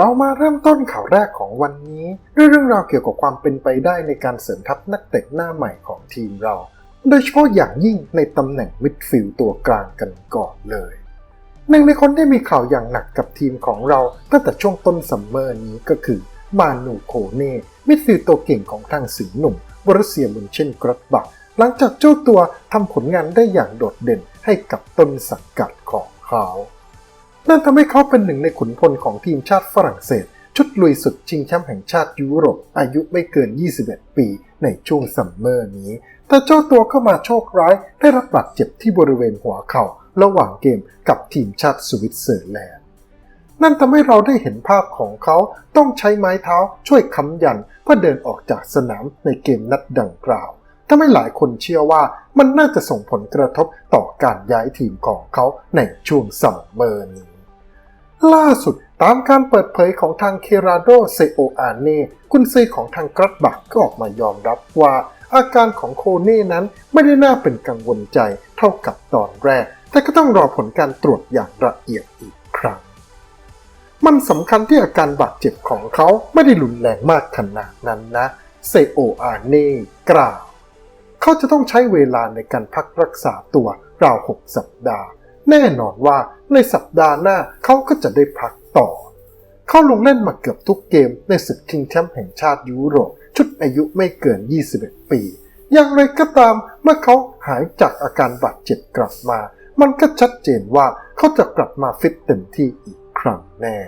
เรามาเริ่มต้นข่าวแรกของวันนี้ ด้วยเรื่องราวเกี่ยวกับความเป็นไปได้ในการเสริมทัพนักเตะหน้าใหม่ของทีมเรา โดยเฉพาะอย่างยิ่งในตำแหน่งมิดฟิลด์ตัวกลางกันก่อนเลยหนึ่งในคนที่มีข่าวอย่างหนักกับทีมของเราตั้งแต่ช่วงต้นซัมเมอร์นี้ก็คือมานูโคเน่มิดฟิลด์ตัวเก่งของทางสีหนุ่มบรัสเซียมุนเช่นกรัตบักหลังจากเจ้าตัวทำผลงานได้อย่างโดดเด่นให้กับต้นสังกัดของเขา นั่นทำให้เขาเป็นหนึ่งในขุนพลของทีมชาติฝรั่งเศส ชุดลุยสุดชิงแชมป์แห่งชาติยุโรป อายุไม่เกิน 21 ปี ในช่วงซัมเมอร์นี้ แต่เจ้าตัวก็มาโชคร้ายได้รับบาดเจ็บที่บริเวณหัวเข่าระหว่างเกมกับทีมชาติสวิตเซอร์แลนด์นั่นทำให้เราได้เห็นภาพของเขาต้องใช้ไม้เท้าช่วยค้ำยันเพื่อเดินออกจากสนามในเกมนัดดังกล่าวทำให้หลายคนเชื่อว่ามันน่าจะส่งผลกระทบต่อการย้ายทีมของเขาในช่วงซัมเมอร์นี้ ล่าสุดตามการเปิดเผยของทางเคราโดเซโออาเน่กุนซือของทางกรัตบักก็ออกมายอมรับว่า อาการของโคเน่นั้นไม่ได้น่าเป็นกังวลใจเท่ากับตอนแรก แต่ก็ต้องรอผลการตรวจอย่างละเอียดอีกครั้ง มันสำคัญที่อาการบาดเจ็บของเขาไม่ได้รุนแรงมากขนาดนั้นนะเซโออาเน่กล่าว เขาจะต้องใช้เวลาในการพักรักษาตัวราว 6 สัปดาห์ แน่นอนว่าในสัปดาห์หน้าเขาก็จะได้พักต่อ เขาลงเล่นมาเกือบทุกเกมในศึกชิงแชมป์แห่งชาติยุโรป ชุดอายุไม่เกิน 21 ปี อย่างไรก็ตามเมื่อเขาหายจากอาการบาดเจ็บกลับมา มันก็ชัดเจนว่าเขาจะกลับมาฟิตเต็มที่อีกครั้งแน่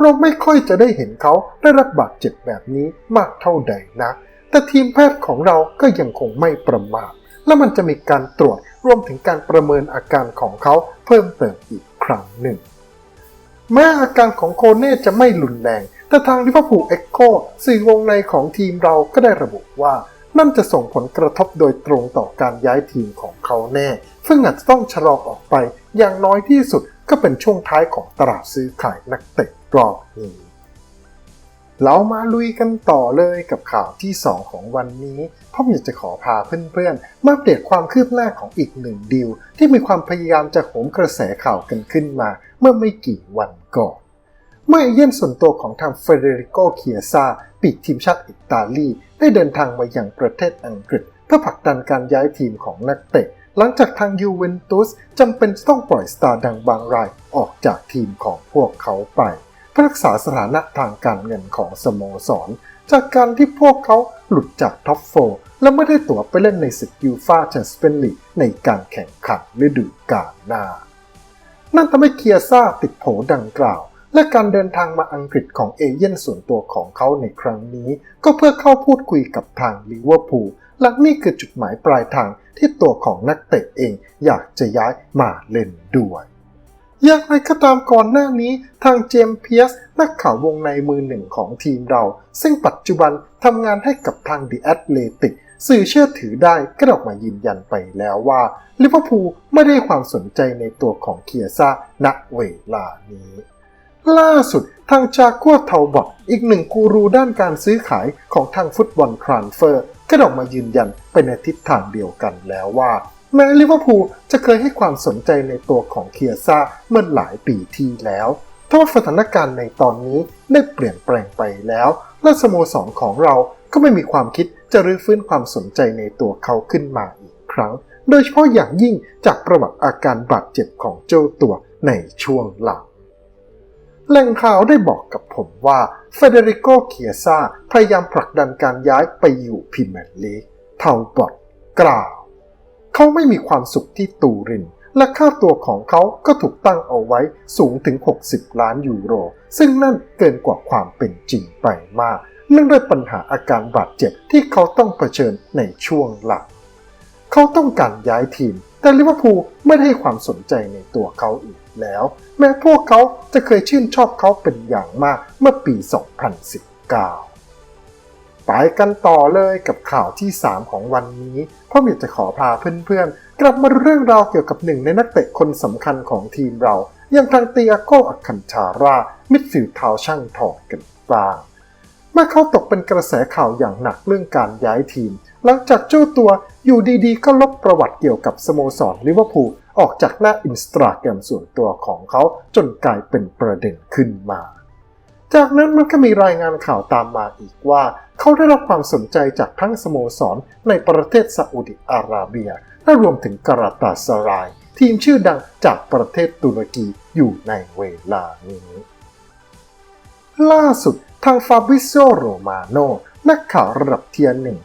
เราไม่ค่อยจะได้เห็นเขาได้รับบาดเจ็บแบบนี้มากเท่าใดนักแต่ทีมแพทย์ของเราก็ยังคงไม่ประมาท และมันจะมีการตรวจรวมถึงการประเมินอาการของเขาเพิ่มเติมอีกครั้งหนึ่ง แม้อาการของโคเน่จะไม่รุนแรง แต่ทางลิเวอร์พูลเอ็กโคสื่อวงในของทีมเราก็ได้ระบุว่า นั่นจะส่งผลกระทบโดยตรงต่อการย้ายทีมของเขาแน่ ซึ่งอาจจะต้องชะลอออกไปอย่างน้อยที่สุดก็เป็นช่วงท้ายของตลาดซื้อขายนักเตะรอบนี้ เรามาลุยกันต่อเลยกับข่าวที่ 2 ของวันนี้พ่ออยากจะขอพาเพื่อนๆ มาอัปเดตความคืบหน้าของอีกหนึ่งดีลที่มีความพยายามจะโหมกระแสข่าวกันขึ้นมา เมื่อไม่กี่วันก่อน เมื่อเอเย่นส่วนตัวของทางเฟเดริโกเคียซาปีกทีมชาติอิตาลี ได้เดินทางมาอย่างประเทศอังกฤษ เพื่อผลักดันการย้ายทีมของนักเตะ หลังจากทางยูเวนตุสจำเป็นต้องปล่อยสตาร์ดังบางรายออกจากทีมของพวกเขาไป รักษาสถานะทางการเงินของสโมสร จากการที่พวกเขาหลุดจากท็อปโฟและไม่ได้ตั๋วไปเล่นในศึกยูฟาแชมเปี้ยนลีกในการแข่งขันฤดูกาลหน้า นั่นทำให้เคียซ่าติดโผดังกล่าว และการเดินทางมาอังกฤษของเอเย่นส่วนตัวของเขาในครั้งนี้ ก็เพื่อเข้าพูดคุยกับทางลิเวอร์พูลและนี่คือจุดหมายปลายทางที่ตัวของนักเตะเองอยากจะย้ายมาเล่นด้วย อย่างไรก็ตามก่อนหน้านี้ทางเจมส์เพียส นักข่าววงในมือหนึ่งของทีมเรา ซึ่งปัจจุบันทำงานให้กับทางดีแอตเลติกสื่อเชื่อถือได้ก็ออกมายืนยันไปแล้วว่าลิเวอร์พูลไม่ได้ความสนใจในตัวของเคียซ่าณเวลานี้ ล่าสุดทางจากัวเทาบอทอีกหนึ่งกูรูด้านการซื้อขายของทางฟุตบอลทรานเฟอร์ก็ออกมายืนยันไปในทิศทางเดียวกันแล้วว่า แม้ลิเวอร์พูลจะเคยให้ความสนใจในตัวของเคียซ่าเมื่อหลายปีที่แล้วทว่าสถานการณ์ในตอนนี้ได้เปลี่ยนแปลงไปแล้ว และสโมสรของเราก็ไม่มีความคิดจะรื้อฟื้นความสนใจในตัวเขาขึ้นมาอีกครั้ง โดยเฉพาะอย่างยิ่งจากประวัติอาการบาดเจ็บของเจ้าตัวในช่วงหลังแหล่งข่าวได้บอกกับผมว่าเฟเดริโกเคียซาพยายามผลักดันการย้ายไปอยู่พรีเมียร์ลีกเทาบอดกล่าว เขาไม่มีความสุขที่ตูริน และค่าตัวของเขาก็ถูกตั้งเอาไว้สูงถึง 60 ล้านยูโร ซึ่งนั่นเกินกว่าความเป็นจริงไปมาก เนื่องด้วยปัญหาอาการบาดเจ็บที่เขาต้องเผชิญในช่วงหลัง เขาต้องการย้ายทีม แต่ลิเวอร์พูลไม่ได้ให้ความสนใจในตัวเขาอีกแล้ว แม้พวกเขาจะเคยชื่นชอบเขาเป็นอย่างมากเมื่อปี 2019 ไปกันต่อเลยกับข่าวที่ 3 ของวันนี้พ่อมีจะขอพาเพื่อนๆ กลับมาเรื่องราวเกี่ยวกับหนึ่งในนักเตะคนสำคัญของทีมเรา อย่างทางเตียโกอัคคันชารามิดฟิลด์เท้าช่างทองกันบ้างเมื่อเขาตกเป็นกระแสข่าวอย่างหนักเรื่องการย้ายทีม หลังจากเจ้าตัวอยู่ดีๆ ก็ลบประวัติเกี่ยวกับสโมสรลิเวอร์พูลออกจากหน้าอินสตาแกรมส่วนตัวของเขาจนกลายเป็นประเด็นขึ้นมา จากนั้นมันก็มีรายงานข่าวตามมาอีกว่า เขาได้รับความสนใจจากทั้งสโมสรในประเทศซาอุดิอาระเบีย และรวมถึงกราตาสราย ทีมชื่อดังจากประเทศตุรกีอยู่ในเวลานี้ ล่าสุดทางฟาบิโซโรมาโนนักข่าวระดับเทียร์หนึ่ง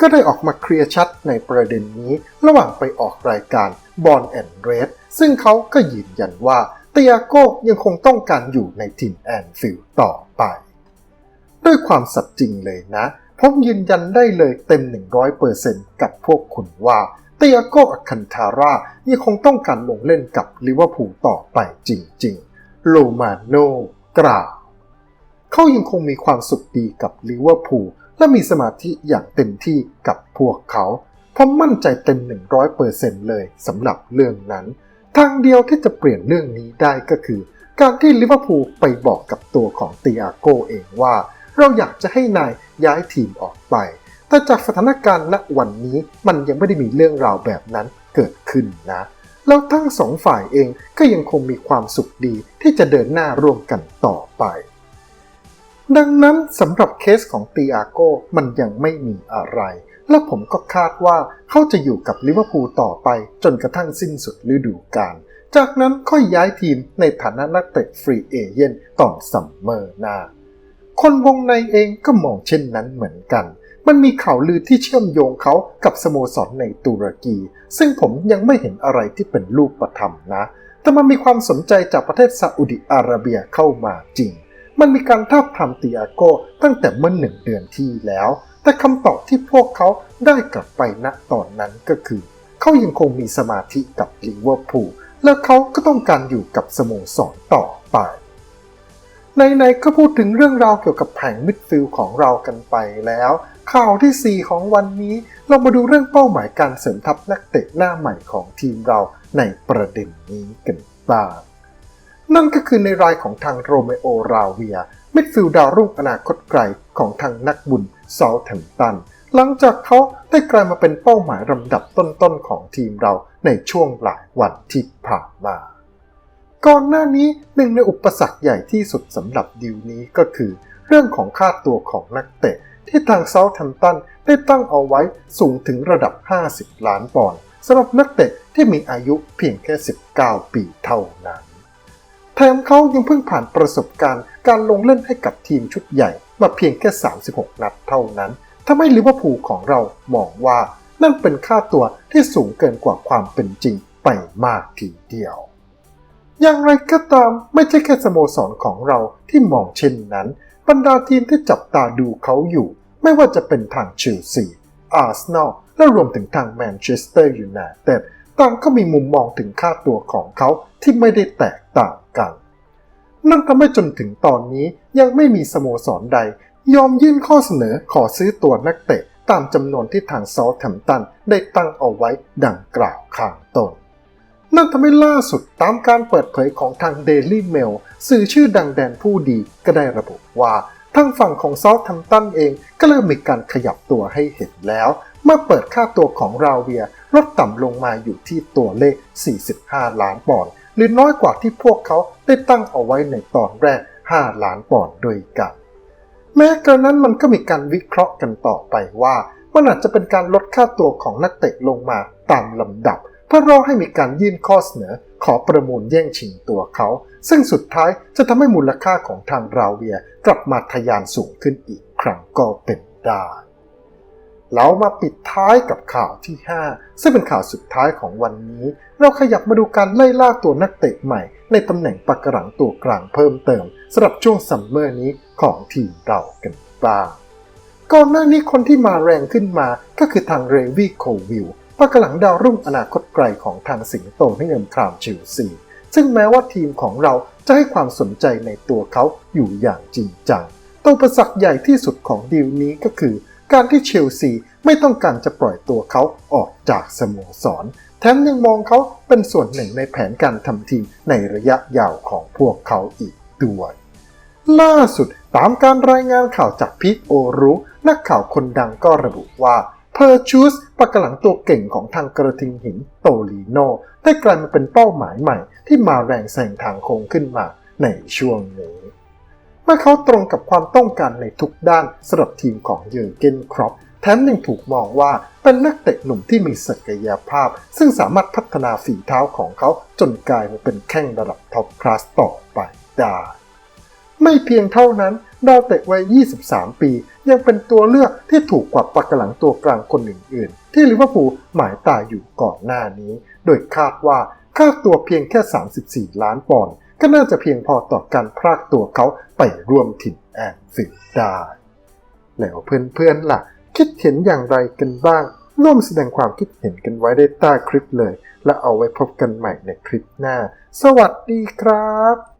ก็ได้ออกมาเคลียร์ชัดในประเด็นนี้ระหว่างไปออกรายการบอลแอนเรสซึ่งเขาก็ยืนยันว่าเตียโก้ยังคงต้องการอยู่ในทีมแอนฟิลด์ต่อไป ด้วยความสัตย์จริงเลยนะ ผมยืนยันได้เลยเต็ม 100%กับพวกคุณว่าเตียโก้อคันทาร่ายังคงต้องการลงเล่นกับลิเวอร์พูลต่อไปจริงๆ โลมาโนกล่าวเขายังคงมีความสุขดีกับลิเวอร์พูลและมีสมาธิอย่างเต็มที่กับพวกเขา ผมมั่นใจเต็ม 100%เลยสำหรับเรื่องนั้น ทางเดียวที่จะเปลี่ยนเรื่องนี้ได้ก็คือ การที่ลิเวอร์พูลไปบอกกับตัวของเตียโกเองว่า เราอยากจะให้นายย้ายทีมออกไป แต่จากสถานการณ์ณวันนี้มันยังไม่ได้มีเรื่องราวแบบนั้นเกิดขึ้นนะ แล้วทั้งสองฝ่ายเองก็ยังคงมีความสุขดีที่จะเดินหน้าร่วมกันต่อไป ดังนั้นสำหรับเคสของตีอาโก้มันยังไม่มีอะไร และผมก็คาดว่าเขาจะอยู่กับลิเวอร์พูลต่อไปจนกระทั่งสิ้นสุดฤดูกาลจากนั้นค่อยย้ายทีมในฐานะนักเตะฟรีเอเย่นต่อซัมเมอร์หน้า คนวงในเองก็มองเช่นนั้นเหมือนกัน มันมีข่าวลือที่เชื่อมโยงเขากับสโมสรในตุรกี ซึ่งผมยังไม่เห็นอะไรที่เป็นรูปธรรมนะ แต่มันมีความสนใจจากประเทศซาอุดิอาระเบียเข้ามาจริง มันมีการทาบทามติอาโก้ตั้งแต่เมื่อหนึ่งเดือนที่แล้ว แต่คำตอบที่พวกเขาได้กลับไปณตอนนั้นก็คือ เขายังคงมีสมาธิกับลิเวอร์พูลและเขาก็ต้องการอยู่กับสโมสรต่อไป ในๆก็พูดถึงเรื่องราวเกี่ยวกับแผงมิดฟิลของเรากันไปแล้ว ข่าวที่ 4 ของวันนี้เรามาดูเรื่องเป้าหมายการเสริมทัพนักเตะหน้าใหม่ของทีมเราในประเด็นนี้กันบ้างนั่นก็คือในรายของทางโรเมโอราเวีย มิดฟิลด์ดาวรุ่งอนาคตไกลของทางนักบุญซอลแทมตัน หลังจากเขาได้กลายมาเป็นเป้าหมายลำดับต้นๆของทีมเราในช่วงหลายวันที่ผ่านมา ก่อนหน้านี้หนึ่งในอุปสรรคใหญ่ที่สุดสำหรับดีลนี้ก็คือ เรื่องของค่าตัวของนักเตะ ที่ทางเซาท์แฮมป์ตันได้ตั้งเอาไว้สูงถึงระดับ 50 ล้านปอนด์สำหรับนักเตะที่มีอายุเพียงแค่ 19 ปีเท่านั้น แถมเขายังเพิ่งผ่านประสบการณ์การลงเล่นให้กับทีมชุดใหญ่มาเพียงแค่ 36 นัดเท่านั้นทำให้ลิเวอร์พูลของเรามองว่านั่นเป็นค่าตัวที่สูงเกินกว่าความเป็นจริงไปมากทีเดียว อย่างไรก็ตามไม่ใช่แค่สโมสรของเราที่มองเช่นนั้น บรรดาทีมที่จับตาดูเขาอยู่ ไม่ว่าจะเป็นทางเชลซีอาร์เซนอลและรวมถึงทางแมนเชสเตอร์ยูไนเต็ดต่างก็มีมุมมองถึงค่าตัวของเขาที่ไม่ได้แตกต่างกัน นั่นทำให้จนถึงตอนนี้ยังไม่มีสโมสรใด ยอมยื่นข้อเสนอขอซื้อตัวนักเตะตามจำนวนที่ทางซอลแทมตันได้ตั้งเอาไว้ดังกล่าวข้างต้น นั่นทำให้ล่าสุดตามการเปิดเผยของทาง Daily Mail สื่อชื่อดังแดนผู้ดีก็ได้ระบุว่าทางฝั่งของซอลแทมตันเองก็เริ่มมีการขยับตัวให้เห็นแล้ว เมื่อเปิดค่าตัวของราเวียลดต่ำลงมาอยู่ที่ตัวเลข 45 ล้านปอนด์หรือน้อยกว่าที่พวกเขาได้ตั้งเอาไว้ในตอนแรก 5 ล้านปอนด์ด้วยกัน แม้กระนั้นมันก็มีการวิเคราะห์กันต่อไปว่ามันอาจจะเป็นการลดค่าตัวของนักเตะลงมาตามลำดับ เพื่อรอให้มีการยื่นข้อเสนอขอประมูลแย่งชิงตัวเขา ซึ่งสุดท้ายจะทำให้มูลค่าของทางราเวียกลับมาทะยานสูงขึ้นอีกครั้งก็เป็นได้เรามาปิดท้ายกับข่าวที่ 5 ซึ่งเป็นข่าวสุดท้ายของวันนี้ เราขยับมาดูการไล่ล่าตัวนักเตะใหม่ ในตำแหน่งปากกระหลังตัวกลางเพิ่มเติมสำหรับช่วงซัมเมอร์นี้ของทีมเรากันบ้างก่อนหน้านี้คนที่มาแรงขึ้นมาก็คือทางเรวี่โควิล ปากระหลังดาวรุ่งอนาคตไกลของทางสิงโตให้เงินครามชิลซีซึ่งแม้ว่าทีมของเราจะให้ความสนใจในตัวเขาอยู่อย่างจริงจังตัวประสักใหญ่ที่สุดของดีลนี้ก็คือ การที่เชลซีไม่ต้องการจะปล่อยตัวเขาออกจากสโมสร แถมยังมองเขาเป็นส่วนหนึ่งในแผนการทำทีมในระยะยาวของพวกเขาอีกด้วยล่าสุดตามการรายงานข่าวจากพีทโอรุนักข่าวคนดังก็ระบุว่า เพอร์ชูสปากกระหลังตัวเก่งของทางกระทิงหินโตลีโนได้กลายมาเป็นเป้าหมายใหม่ที่มาแรงแซงทางโค้งขึ้นมาในช่วงนี้เมื่อเขาตรงกับความต้องการในทุกด้านสำหรับทีมของเยอร์เกนครอปแถมยังถูกมองว่าเป็นนักเตะหนุ่มที่มีศักยภาพ ซึ่งสามารถพัฒนาฝีเท้าของเขาจนกลายมาเป็นแข้งระดับท็อปคลาสต่อไปได้ ไม่เพียงเท่านั้น ดาวเตะวัย 23 ปี ยังเป็นตัวเลือกที่ถูกกว่าปักหลังตัวกลางคนอื่นๆ ที่ลิเวอร์พูลหมายตาอยู่ก่อนหน้านี้ โดยคาดว่าค่าตัวเพียงแค่ 34 ล้านปอนด์ก็น่าจะเพียงพอต่อการพรากตัวเขาไปร่วมถิ่นแอนฟิลด์ได้แล้วเพื่อนๆล่ะ คิดเห็นอย่างไรกันบ้าง ร่วมแสดงความคิดเห็นกันไว้ได้ใต้คลิปเลย และเอาไว้พบกันใหม่ในคลิปหน้า สวัสดีครับ